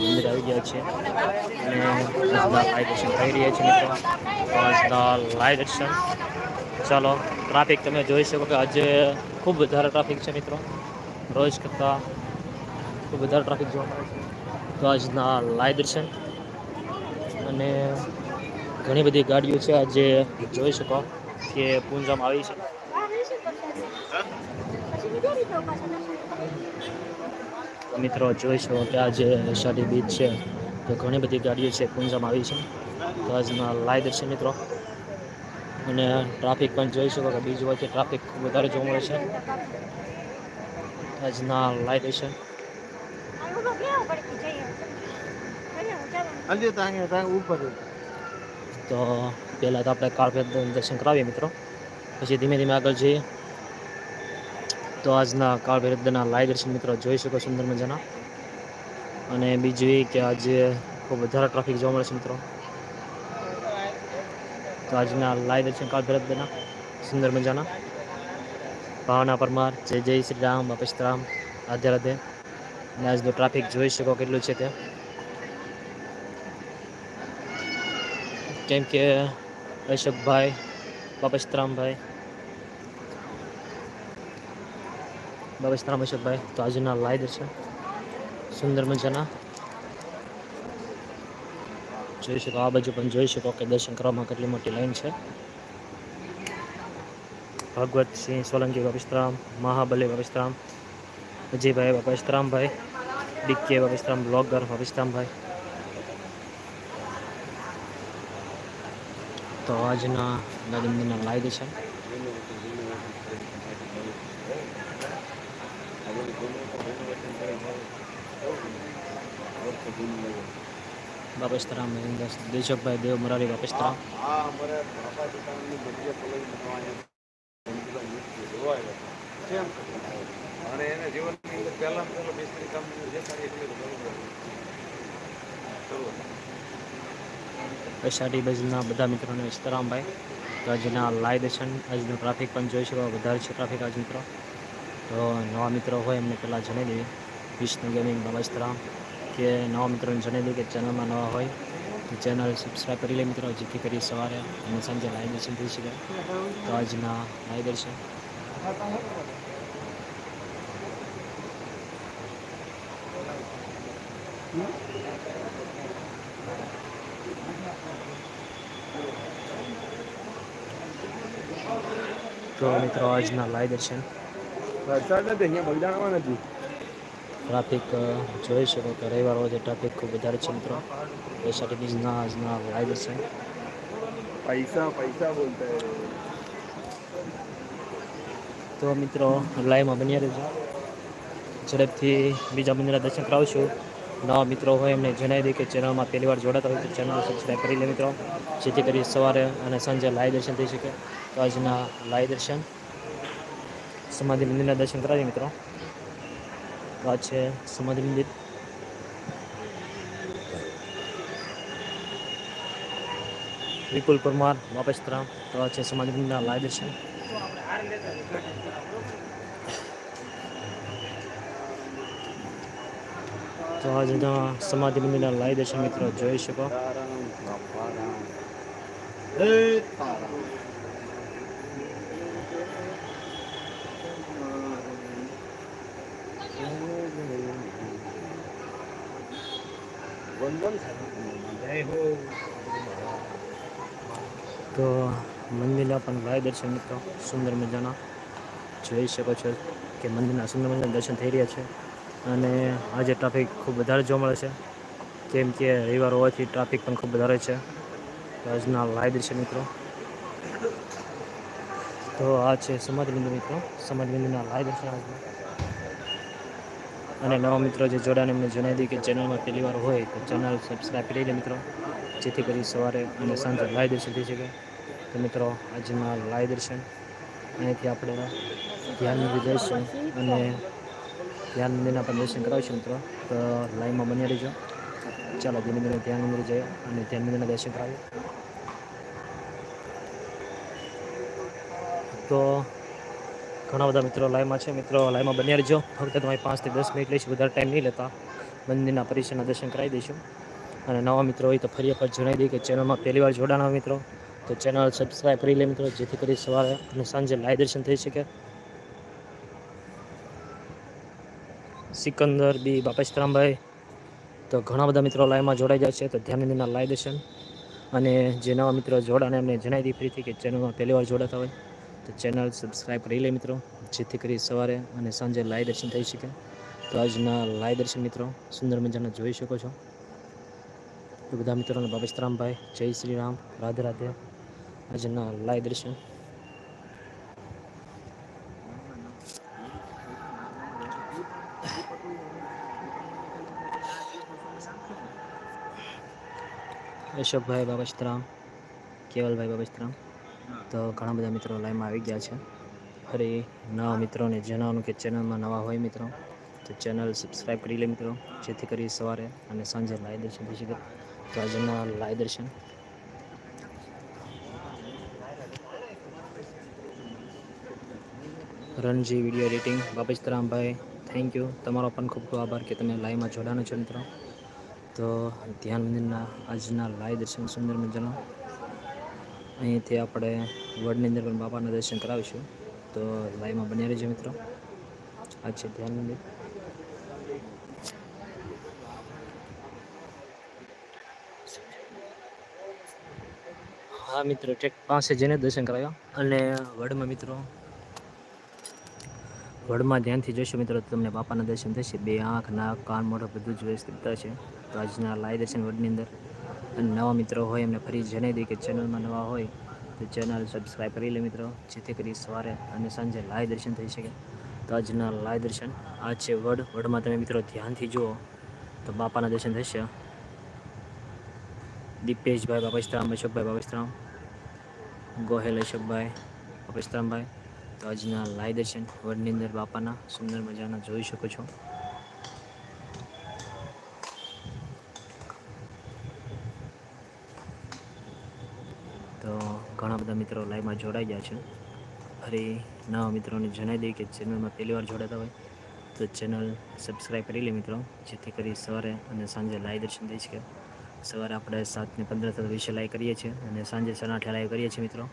મંદિર આવી ગયા છે. અને લાઈવ દર્શન થઈ રહ્યા છે મિત્રો. લાઈવ દર્શન ચાલો ટ્રાફિક તમે જોઈ શકો કે આજે ખૂબ વધારે ટ્રાફિક છે મિત્રો. રોજ કરતાં ખૂબ વધારે ટ્રાફિક જોવા મળે છે. તો આજના લાઈવ દર્શન અને ઘણી બધી ગાડીઓ છે આજે જોઈ શકો કે પૂંજામાં આવી છે. મિત્રો જોઈશું કે આ જે અષાઢી બીચ છે તો ઘણી બધી ગાડીઓ છે કુંજામાં આવી છે. તો આજના લાઈ દર્શન મિત્રો અને ટ્રાફિક પણ જોઈ શકો કે બીજ વચ્ચે ટ્રાફિક વધારે જોવા મળે છે. આજના લાઈ દેશે તો પહેલાં તો આપણે કાળભેદ દર્શન કરાવીએ મિત્રો. પછી ધીમે ધીમે આગળ જઈએ. તો આજના કાળભૈરવના લાઈવ દર્શન મિત્રો જોઈ શકો સુંદર મજાના. અને બીજું એ કે આજે ખૂબ વધારે ટ્રાફિક જોવા મળે છે મિત્રો. તો આજના લાઈવ દર્શન કાળભૈરવના સુંદર મજાના. ભાવના પરમાર, જય જય શ્રી રામ, બાપા રામ, રાધે રાધે. અને આજનું ટ્રાફિક જોઈ શકો કેટલું છે તે કેમ કે અશોકભાઈ બાપસ્તરામ અશોકભાઈ તો આજના લાઈવ દર્શન સુંદર મજાના. જોઈ શકો, આ બાજુ પણ જોઈ શકો કે દર્શન કરવામાં કેટલી મોટી લાઈન છે. ભગવત સિંહ સોલંકી બાપસ્તરામ મહાબલી બાપસ્તરામ અજયભાઈ બાપસ્તરામભાઈ ડીકે બાપસ્તરામ બ્લોગર બાપસ્તરામભાઈ તો આજના નરેન્દ્રના લાઈવ છે. બાપેસ્તરામ દેશકભાઈ દેવ મરારી બાપેસ્તરામ અને એને જીવનની અંદર પહેલા પહેલો મિસ્ત્રી કામ જે સારી એટલે બજના બધા મિત્રોને વિસ્તરામભાઈ તો આજના લાઈવ દર્શન આજનું ટ્રાફિક પણ જોઈ શકો વધારે છે ટ્રાફિક આજ મિત્રો. તો નવા મિત્રો હોય એમને પહેલાં જણાવી દઈએ. વિષ્ણુ ગેમિંગ નમસ્તરામ કે નવા મિત્રોને જણાવી દઈએ કે ચેનલમાં નવા હોય તો ચેનલ સબસ્ક્રાઈબ કરી લે મિત્રો. જેથી કરી સવારે અને સાંજે લાઈવ દર્શન થઈ શકે. તો આજના લાઈવ દર્શન તો મિત્રો, આજના લાઈવ દર્શન વરસાદ નથી અહીંયા બગદાણામાં નથી. ટ્રાફિક જોઈ શકો કે રવિવાર હોય ટ્રાફિક ખૂબ વધારે છે મિત્રો. એસઆરટી બીજના આજના લાઈવ દર્શન પૈસા પૈસા બોલતા તો મિત્રો લાઈવમાં બની રહેજો. ઝડપથી બીજા મંદિરના દર્શન કરાવશું. નવા મિત્રો હોય એમને જણાવી દઈએ કે ચેનલમાં પહેલી વાર જોડાતા હોય તો ચેનલ સબસ્ક્રાઈબ કરી લે મિત્રો. જેથી કરી સવારે અને સાંજે લાઈવ દર્શન થઈ શકે. તો આજના લાઈવ દર્શન સમાધિ મંદિરના દર્શન કરાવીએ મિત્રો. તો આ છે સમાધિ મંદિર. વિપુલ પરમાર વાપેસ્તરામ તો આ છે સમાધિ મંદિરના લાઈવ દર્શન. તો આજના સમાધિ મંદિરના લાઈવ દર્શન મિત્રો જોઈ શકો. તો મંદિરના પણ ભાઈ દર્શન મિત્રો, સુંદર મજાના. જોઈ શકો છો કે મંદિરના સુંદર મજાના દર્શન થઈ રહ્યા છે. અને આજે ટ્રાફિક ખૂબ વધારે જોવા મળે છે. કેમ કે રવિવાર હોવાથી ટ્રાફિક પણ ખૂબ વધારે છે. આજના લાઈવ દર્શન મિત્રો. તો આ છે સમાજ બિંદુ મિત્રો. સમાજ બિંદુના લાઈવ દર્શન આજના. અને નવા મિત્રો જે જોડાને એમને જણાવી દઈએ કે ચેનલમાં પહેલી વાર હોય તો ચેનલ સબસ્ક્રાઈબ કરી લે મિત્રો. જેથી કરી સવારે અને સાંજે લાઈવ દર્શન થઈ શકે. તો મિત્રો, આજના લાઈવ દર્શન. અહીંથી આપણે ધ્યાન મંદિર જઈશું અને ધ્યાન મંદિરના પણ દર્શન કરાવીશું મિત્રો. તો લાઈવમાં બન્યા રહીજો. ચાલો, ધીમે ધીમે ધ્યાન મંદિર જઈએ અને ધ્યાન મંદિરના દર્શન કરાવીએ. તો ઘણા બધા મિત્રો લાઈવમાં છે. મિત્રો, લાઈવમાં બન્યા રહેજો. ફક્ત તમારી પાંચથી દસ મિનિટ લઈશું. વધારે ટાઈમ નહીં લેતા. મંદિરના પરિસરના દર્શન કરાવી દઈશું. અને નવા મિત્રો હોય તો ફરી વખત જણાવી દઈએ કે ચેનલમાં પહેલી વાર જોડાના મિત્રો, તો ચેનલ સબસ્ક્રાઈબ કરી લે મિત્રો, જેથી કરી સવારે અને સાંજે લાઈવ દર્શન થઈ શકે. સિકંદર બી બાપેશ્રામભાઈ તો ઘણા બધા મિત્રો લાઈવમાં જોડાઈ જાય છે. તો ધ્યાન લાઈવ દર્શન. અને જે નવા મિત્રો જોડાને એમને જણાવી દીધી ફરીથી કે ચેનલમાં પહેલી વાર જોડાતા હોય. તો ચેનલ સબસ્ક્રાઈબ કરી લે મિત્રો. જેથી કરી સવારે અને સાંજે લાય દર્શન થઈ શકે. તો આજના લાય દર્શન મિત્રો સુંદર મજાના જોઈ શકો છો. તો બધા મિત્રોને બાબેશરામભાઈ જય શ્રી રામ. રાધે રાધે. આજના લાય દર્શન. અશોકભાઈ બાબસ્તરામ કેવલભાઈ બાબસ્તરામ તો ઘણા બધા મિત્રો લાઈવમાં આવી ગયા છે. ફરી નવા મિત્રોને જણાવવાનું કે ચેનલમાં નવા હોય મિત્રો, તો ચેનલ સબસ્ક્રાઈબ કરી લે મિત્રો, જેથી કરી સવારે અને સાંજે લાઈવ દર્શન થઈ શકે. તો આજના લાઈવ દર્શન. રણજી વીડિયો એડિટિંગ બાબજતરામભાઈ થેન્ક યુ તમારો પણ ખૂબ ખૂબ આભાર કે તમે લાઈવમાં જોડાનો છો મિત્રો. તો ધ્યાન મંદિરના આજના લાઈવ દર્શન સુંદર મજાના. અહીંથી આપણે વડની અંદર પણ બાપાના દર્શન કરાવીશું. તો લાઈવમાં બન્યા રહેજો મિત્રો. આ છે ધ્યાન મંદિર. હા મિત્રો ટેક પાસે જઈને દર્શન કરાવ્યા. અને વડમાં મિત્રો, વડમાં ધ્યાનથી જોશો મિત્રો તમને બાપાના દર્શન થશે. બે આંખ, નાક, કાન, મોઢા બધું જ વ્યવસ્થિત છે તો આજના લાય દર્શન વડની અંદર. નવા મિત્રો હોય, એમને ફરી જણાવી દઈએ કે ચેનલમાં નવા હોય, તો ચેનલ સબસ્ક્રાઈબ કરી લે મિત્રો, જેથી કરી સવારે અને સાંજે લાઈવ દર્શન થઈ શકે. તો આજના લાઈવ દર્શન, આ છે વડ. વડમાં તમે મિત્રો ધ્યાનથી જુઓ, તો બાપાના દર્શન થશે. દીપેશભાઈ બાપસ્તરામ અશોકભાઈ બાપસ્તરામ ગોહેલ, અશોકભાઈ બાપસ્તરામભાઈ તો આજના લાઈવ દર્શન, વડની અંદર બાપાના, સુંદર મજાના જોઈ શકો છો તો ઘણા બધા મિત્રો લાઈવમાં જોડાઈ ગયા છે. ફરી નવા મિત્રોને જણાવી દઈએ કે ચેનલમાં પહેલી વાર જોડાતા હોય તો ચેનલ સબસ્ક્રાઈબ કરી લે મિત્રો, જેથી કરી સવારે અને સાંજે લાઈવ દર્શન થઈ શકે. સવારે આપણે સાતને પંદર થતા વિશે લાઈવ કરીએ છીએ અને સાંજે સાડા આઠે લાઈવ કરીએ છીએ મિત્રો.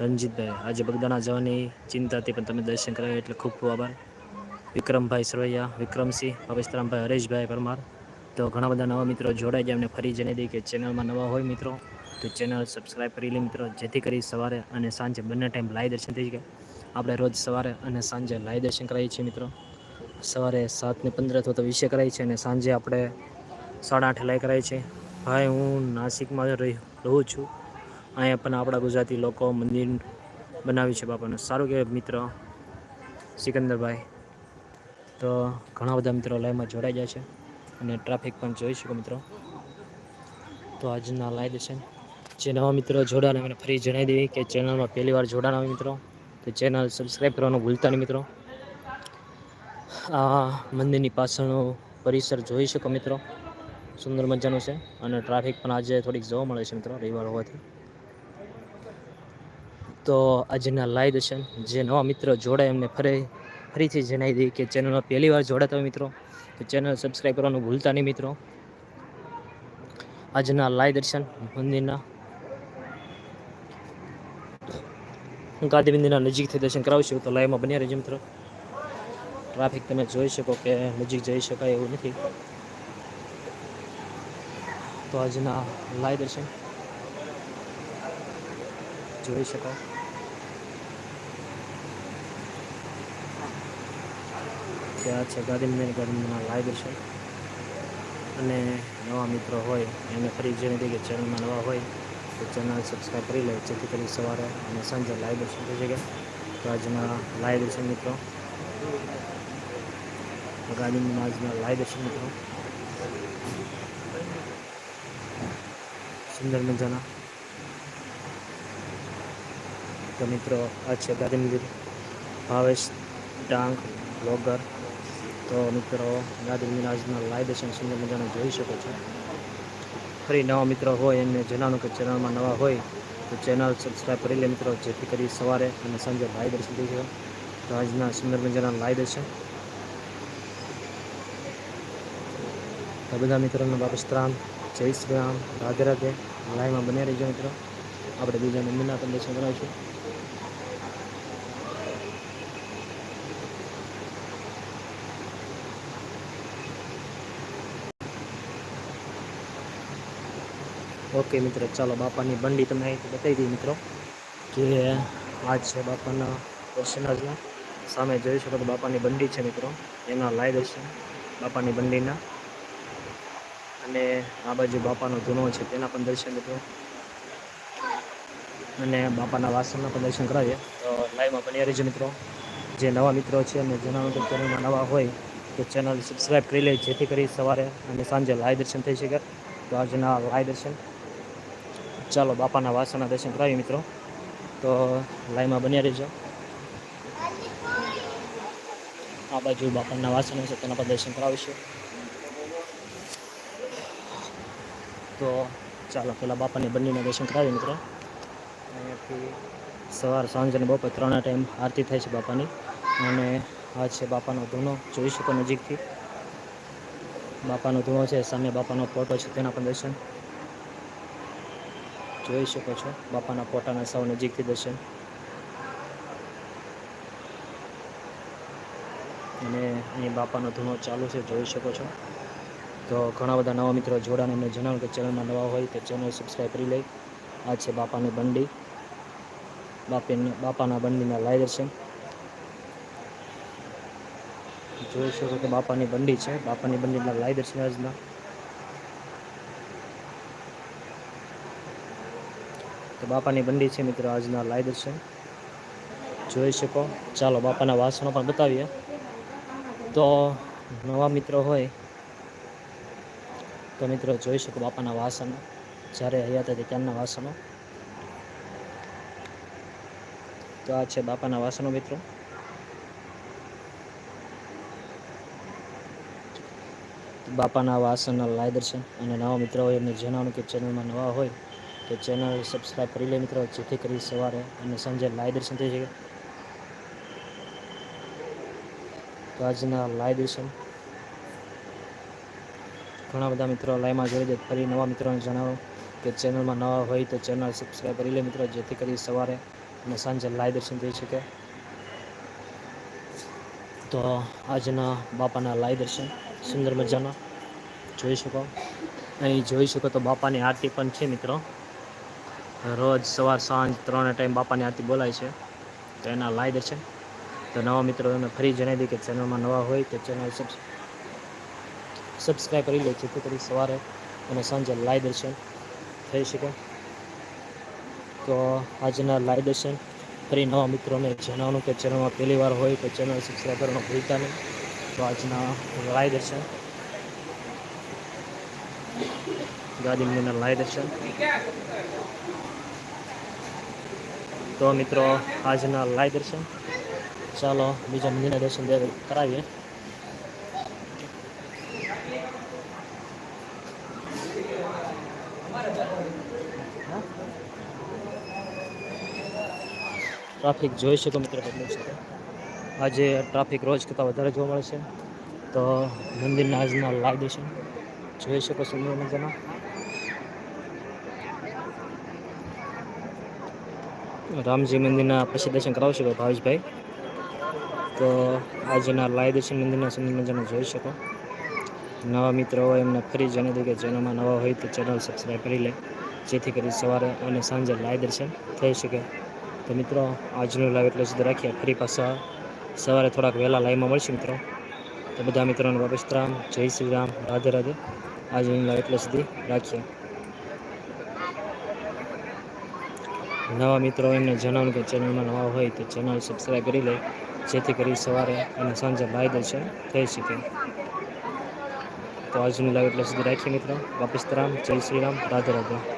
રણજીતભાઈ, આજે બગદાણા જવાની ચિંતા હતી પણ તમે દર્શન કરાવ્યા, એટલે ખૂબ ખૂબ આભાર. વિક્રમભાઈ સરવૈયા, વિક્રમસિંહ પવિત્રામભાઈ હરેશભાઈ પરમાર. તો ઘણા બધા નવા મિત્રો જોડાઈ જાય એમને ફરી જણાવી દઈએ કે ચેનલમાં નવા હોય મિત્રો, તો ચેનલ સબસ્ક્રાઈબ કરી લે મિત્રો, જેથી કરી સવારે અને સાંજે બંને ટાઈમ લાઈવ દર્શન થઈ શકે. આપણે રોજ સવારે અને સાંજે લાઈવ દર્શન કરાવીએ છીએ મિત્રો. સવારે સાતને પંદર અથવા તો વિશે કરાવીએ છીએ અને સાંજે આપણે સાડા આઠે લાઈ કરાવીએ છીએ. ભાઈ, હું નાસિકમાં રહી છું. અહીંયા પણ આપણા ગુજરાતી લોકો મંદિર બનાવ્યું છે બાપાનું. સારું કહેવાય મિત્ર. સિકંદરભાઈ. તો ઘણા બધા મિત્રો લાઈવમાં જોડાઈ જાય છે અને ટ્રાફિક પણ જોઈ શકો મિત્રો. તો આજના લાઈવ છે. જે નવા મિત્રો જોડાણ મને ફરી જણાવી દેવી કે ચેનલમાં પહેલી વાર જોડાણ આવે મિત્રો, તો ચેનલ સબસ્ક્રાઈબ કરવાનું ભૂલતા નહીં મિત્રો. આ મંદિરની પાછળનો પરિસર જોઈ શકો મિત્રો. સુંદર મજાનું છે અને ટ્રાફિક પણ આજે થોડીક જોવા મળે છે મિત્રો રવિવાર હોવાથી. તો આજના લાઈવ દર્શન જે નવા મિત્રો જોડાય એમને ફરી ફરીથી જણાવી દઈએ કે ચેનલમાં પહેલી વાર જોડાતા મિત્રો, તો ચેનલ સબસ્ક્રાઈબ કરવાનું ભૂલતા નહીં મિત્રો. આજના લાય દર્શન, મંદિરના ગાંધી મંદિરના નજીકથી દર્શન કરાવશું તો લાઈવમાં બન્યા રહેજો મિત્રો. ટ્રાફિક તમે જોઈ શકો કે નજીક જઈ શકાય એવું નથી. તો આજના લાય દર્શન જોઈ શકો કે આ છે મંદિર ગાંધી લાઈવ છે. અને નવા મિત્રો હોય, એને ફરી જેને કે ચેનલમાં નવા હોય, તો ચેનલ સબસ્ક્રાઈબ કરી લે, જેથી કરી સવારે અને સાંજે લાઈવ દર્શન થઈ શકે. તો આજના લાઈવ દર્શન મિત્રો ગાંધી આજના લાઈવ દર્શન મિત્રો. સુંદર મજાના. તો મિત્રો, આ છે મંદિર ભાવેશ ડાંગ બ્લોગર તો મિત્રો મંદિરના આજના લાઈવ દર્શન સુંદર મજાને જોઈ શકો છો. ફરી નવા મિત્રો હોય એમને જણાવવાનું કે ચેનલમાં નવા હોય, તો ચેનલ સબસ્ક્રાઈબ કરી લે મિત્રો, જેથી કરી સવારે અને સાંજે લાઈવ દર્શન થઈ શકે તો આજના સુંદર મજાના લાઈવ દર્શન તો બધા મિત્રોને બાપસ રામ જય શ્રી રામ, રાધે રાધે. લાઈવમાં બન્યા રહીજો મિત્રો. આપણે બીજા નંબરના પણ દર્શન કરાવીશું. ઓકે મિત્રો, ચાલો બાપાની બંડી તમને અહીંથી બતાવી દઈએ મિત્રો કે આ છે બાપાના દર્શન સામે જોઈ શકો તો બાપાની બંડી છે મિત્રો, એના લાઈ દર્શન બાપાની બંડીના. અને આ બાજુ બાપાનો ધૂનો છે, તેના પણ દર્શન મિત્રો. અને બાપાના વાસણના પણ દર્શન કરાવીએ. તો લાઈવમાં બની રહેજો મિત્રો. જે નવા મિત્રો છે અને જેના કે ચેનલમાં નવા હોય, તો ચેનલ સબસ્ક્રાઈબ કરી લે, જેથી કરી સવારે અને સાંજે લાઈવ દર્શન થઈ શકે. તો આજના લાઈવ દર્શન ચાલો બાપાના વાસણના દર્શન કરાવીએ મિત્રો. તો લાઈવમાં બન્યા રહેજો. આ બાજુ બાપાના વાસણ છે, તેના પર દર્શન કરાવીશું. તો ચાલો પહેલાં બાપાની બંનેના દર્શન કરાવીએ મિત્રો. અહીંયાથી સવાર સાંજ અને બપોર ત્રણ ટાઈમ આરતી થાય છે બાપાની. અને આ છે બાપાનો ધૂનો જોઈ શકો નજીકથી. બાપાનો ધૂણો છે, સામે બાપાનો ફોટો છે, તેના પણ દર્શન. જોઈ શકો છો. બાપાના ફોટાના સૌ નજીકથી દર્શન. અને અહીં બાપાનો ધૂનો ચાલુ છે, જોઈ શકો છો. તો ઘણા બધા નવા મિત્રો જોડાને એમને જણાવ્યું કે ચેનલમાં નવા હોય તો ચેનલ સબસ્ક્રાઈબ કરી લઈ આ છે બાપાની બંડી. બાપીની, બાપાના બંડીના લાઈ દર્શન. જોઈ શકો કે બાપાની બંડી છે. બાપાની બંડીના લાઈ દર્શન આજના. તો બાપાની બંડી છે મિત્રો આજના લાઈ દર્શન. જોઈ શકો. ચાલો બાપાના વાસણો પણ બતાવીએ. તો નવા મિત્રો હોય, તો મિત્રો જોઈ શકો બાપાના વાસણો. જ્યારે હયાત હતી ત્યારના વાસણો. તો આ છે બાપાના વાસણો મિત્રો. બાપાના વાસણના લાય દર્શન. અને નવા મિત્રો હોય એમને જણાવવાનું કે ચેનલમાં નવા હોય તો ચેનલ સબસ્ક્રાઈબ કરી લે મિત્રો. જેથી કરી સવારે અને સાંજે લાય દર્શન થઈ શકે. તો આજના લાય દર્શન. ઘણા બધા મિત્રો લાઈવમાં જોઈ દે ફરી નવા મિત્રોને જણાવો કે ચેનલમાં નવા હોય તો ચેનલ સબસ્ક્રાઈબ કરી લે મિત્રો. જેથી કરી સવારે અને સાંજે લાઈવ દર્શન થઈ શકે. તો આજના બાપાના લાઈવ દર્શન. સુંદર મજાના. જોઈ શકો. અહીં જોઈ શકો તો બાપાની આરતી પણ છે મિત્રો. રોજ સવાર સાંજ ત્રણ ટાઈમ બાપાની આરતી બોલાય છે. તો એના લાયદ છે તો નવા મિત્રો તમે ફરી જણાવી દઈએ કે ચેનલમાં નવા હોય તો ચેનલ સબસ્ક્રાઈબ કરી લે, જેથી કરી સવારે અને સાંજે લાય દર્શન થઈ શકે. તો આજના લાય દર્શન ફરી નવા મિત્રોને જણાવવાનું કે ચેનલમાં પહેલી વાર હોય તો ચેનલ સબસ્ક્રાઈબ કરવાનું ભૂલતા નહીં. તો આજના લાય દર્શન ગાદી મંદિરના લાઈ દર્શન તો મિત્રો, આજના લાઈ દર્શન. ચાલો, બીજા મંદિરના દર્શન કરાવીએ. ટ્રાફિક જોઈ શકો મિત્રો કેટલું છે આજે ટ્રાફિક રોજ કરતાં વધારે જોવા મળે છે. તો મંદિરના આજના લાઈ દર્શન. જોઈ શકો સુંદર મજાનો. રામજી મંદિરના પછી દર્શન કરાવશો ભાવેશભાઈ. તો આજના લાય દર્શન મંદિરના સુંદર મજાનો જોઈ શકો. નવા મિત્રો હોય એમને ફરી જણાવી દઉં કે ચેનલમાં નવા હોય તો ચેનલ સબસ્ક્રાઈબ કરી લે. જેથી કરી સવારે અને સાંજે લાય દર્શન થઈ શકે. તો મિત્રો, આજનું લાઈવ એટલે સુધી રાખીએ. ફરી પાછા સવારે થોડાક વહેલા લાઈવમાં મળશે મિત્રો. તો બધા મિત્રોને વાપસ રામ, જય શ્રી રામ, રાધે રાધે. આજનું લાઈવ એટલે સુધી રાખીએ. નવા મિત્રો એમને જણાવું કે ચેનલમાં નવા હોય તો ચેનલ સબસ્ક્રાઈબ કરી લે, જેથી કરી સવારે અને સાંજે લાઈવ થઈ શકે. તો આજનું લાઈવ એટલે સુધી રાખીએ મિત્રો. વાપસ રામ, જય શ્રી રામ, રાધે રાધે.